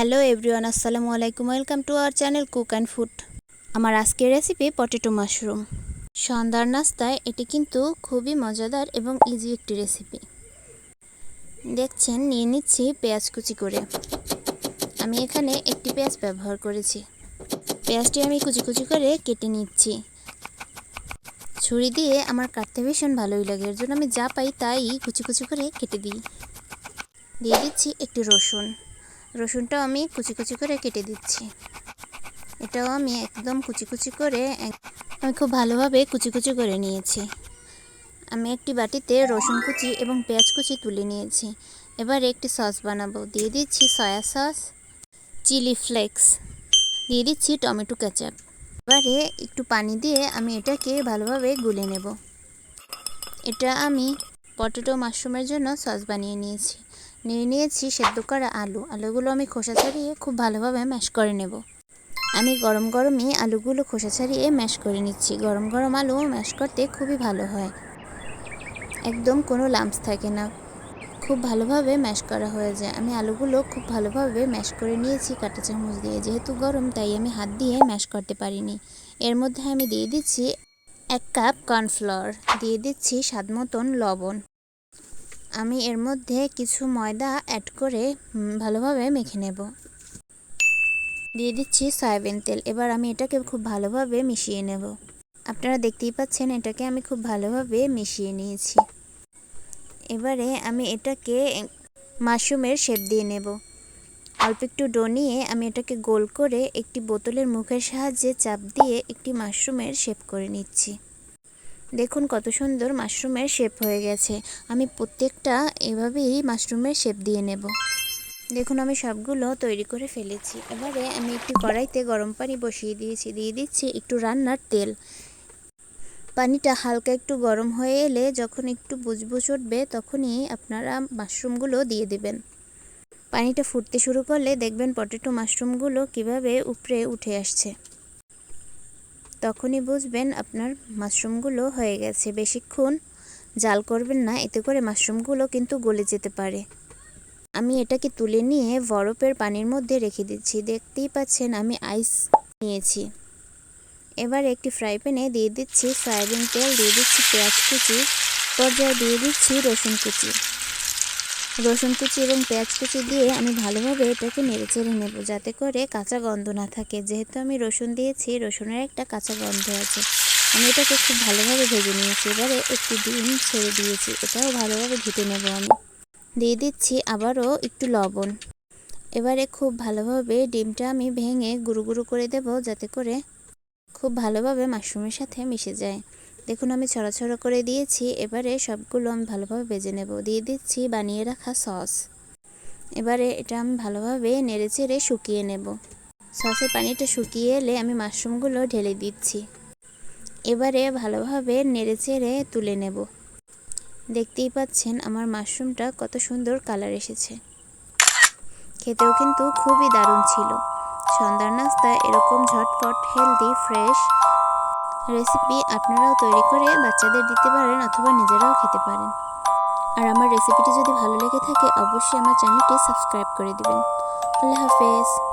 Hello everyone, আসসালামু আলাইকুম। Welcome to our channel cook and food. আমার আজকের রেসিপি পটেটো মাশরুম সন্ধ্যার নাস্তায় এটি কিন্তু খুবই মজাদার এবং ইজি একটি রেসিপি দেখছেন, নিয়ে নিচ্ছি পেঁয়াজ কুচি করে। আমি এখানে একটি পেঁয়াজ ব্যবহার করেছি। পেঁয়াজটি আমি কুচি কুচি করে কেটে নিচ্ছি। ছুরি দিয়ে আমার কাটতে ভীষণ ভালোই লাগে। এর জন্য আমি যা পাই তাই কুচি কুচি করে কেটে দিই। দিয়ে দিচ্ছি একটি রসুন। রসুনটাও আমি কুচি কুচি করে কেটে দিচ্ছি। এটাও আমি একদম কুচি কুচি করে আমি খুব ভালোভাবে কুচি কুচি করে নিয়েছি। আমি একটি বাটিতে রসুন কুচি এবং পেঁয়াজ কুচি তুলে নিয়েছি। এবার একটি সস বানাবো। দিয়ে দিচ্ছি সয়া সস, চিলি ফ্লেক্স, দিয়ে দিচ্ছি টমেটো কেচাপ। এবারে একটু পানি দিয়ে আমি এটাকে ভালোভাবে গুলে নেব। এটা আমি পটেটো মাশরুমের জন্য সস বানিয়ে নিয়েছি। নিয়ে নিয়েছি সেদ্ধ করা আলু। আলুগুলো আমি খোসা ছাড়িয়ে খুব ভালোভাবে ম্যাশ করে নেব। আমি গরম গরমই আলুগুলো খোসা ছাড়িয়ে ম্যাশ করে নিচ্ছি। গরম গরম আলু ম্যাশ করতে খুবই ভালো হয়। একদম কোনো লাম্পস থাকে না। খুব ভালোভাবে ম্যাশ করা হয়ে যায়। আমি আলুগুলো খুব ভালোভাবে ম্যাশ করে নিয়েছি কাঁটা চামচ দিয়ে। যেহেতু গরম, তাই আমি হাত দিয়ে ম্যাশ করতে পারিনি। এর মধ্যে আমি দিয়ে দিচ্ছি এক কাপ কর্নফ্লাওয়ার দিয়ে দিচ্ছি স্বাদ মতন লবণ। আমি এর মধ্যে কিছু ময়দা অ্যাড করে ভালোভাবে মেখে নেব। দিয়ে দিচ্ছি সয়াবিন তেল। এবার আমি এটাকে খুব ভালোভাবে মিশিয়ে নেব। আপনারা দেখতেই পাচ্ছেন, এটাকে আমি খুব ভালোভাবে মিশিয়ে নিয়েছি। এবারে আমি এটাকে মাশরুমের শেপ দিয়ে নেব। অল্প একটু ডো নিয়ে আমি এটাকে গোল করে একটি বোতলের মুখের সাহায্যে চাপ দিয়ে একটি মাশরুমের শেপ করে নিচ্ছি। দেখুন কত সুন্দর মাশরুমের শেপ হয়ে গেছে। আমি প্রত্যেকটা এভাবেই মাশরুমের শেপ দিয়ে নেব। দেখুন আমি সবগুলো তৈরি করে ফেলেছি। এবারে আমি একটি কড়াইতে গরম পানি বসিয়ে দিয়েছি। দিয়ে দিচ্ছি একটু রান্নার তেল। পানিটা হালকা একটু গরম হয়ে এলে যখন একটু বুজবুজ উঠবে তখনই আপনারা মাশরুমগুলো দিয়ে দেবেন। পানিটা ফুটতে শুরু করলে দেখবেন পটেটো মাশরুমগুলো কীভাবে উপরে উঠে আসছে। তখনই বুঝবেন আপনার মাশরুমগুলো হয়ে গেছে। বেশিক্ষণ জাল করবেন না, এতে করে মাশরুমগুলো কিন্তু গলে যেতে পারে। আমি এটাকে তুলে নিয়ে বরফের পানির মধ্যে রেখে দিচ্ছি। দেখতেই পাচ্ছেন আমি আইস নিয়েছি। এবার একটি ফ্রাই প্যানে দিয়ে দিচ্ছি সয়াবিন তেল, দিয়ে দিচ্ছি পেঁয়াজ কুচি, পর্যায়ে দিয়ে দিচ্ছি রসুন কুচি। রসুন কুচি এবং পেঁয়াজ কুচি দিয়ে আমি ভালোভাবে এটাকে নেড়েচেড়ে নেব যাতে করে কাঁচা গন্ধ না থাকে। যেহেতু আমি রসুন দিয়েছি, রসুনের একটা কাঁচা গন্ধ আছে। আমি এটাকে খুব ভালোভাবে ভেজে নিয়েছি। এবারে একটু ডিম ছেড়ে দিয়েছি। এটাও ভালোভাবে ঘেটে নেব আমি। দিয়ে দিচ্ছি আবারও একটু লবণ। এবারে খুব ভালোভাবে ডিমটা আমি ভেঙে গুঁড়ো গুঁড়ো করে দেব যাতে করে খুব ভালোভাবে মাশরুমের সাথে মিশে যায়। দেখুন, আমি ছড়াছড়া করে দিয়েছি। এবারে সবগুলো আমি ভালোভাবে ভেজে নেব। দিয়ে দিচ্ছি বানিয়ে রাখা সস। এবারে এটা আমি ভালোভাবে নেড়ে চেড়ে শুকিয়ে নেব। সসের পানিটা শুকিয়ে এলে আমি মাশরুমগুলো ঢেলে দিচ্ছি। এবারে ভালোভাবে নেড়ে চেড়ে তুলে নেব। দেখতেই পাচ্ছেন, আমার মাশরুমটা কত সুন্দর কালার এসেছে। খেতেও কিন্তু খুবই দারুণ ছিল। সন্ধ্যার নাস্তা এরকম ঝটপট, হেলদি, ফ্রেশ রেসিপি আপনারাও তৈরি করে বাচ্চাদের দিতে পারেন অথবা নিজেরাও খেতে পারেন। আর আমার রেসিপিটি যদি ভালো লেগে থাকে, অবশ্যই আমার চ্যানেলটি সাবস্ক্রাইব করে দেবেন। আল্লাহ হাফেজ।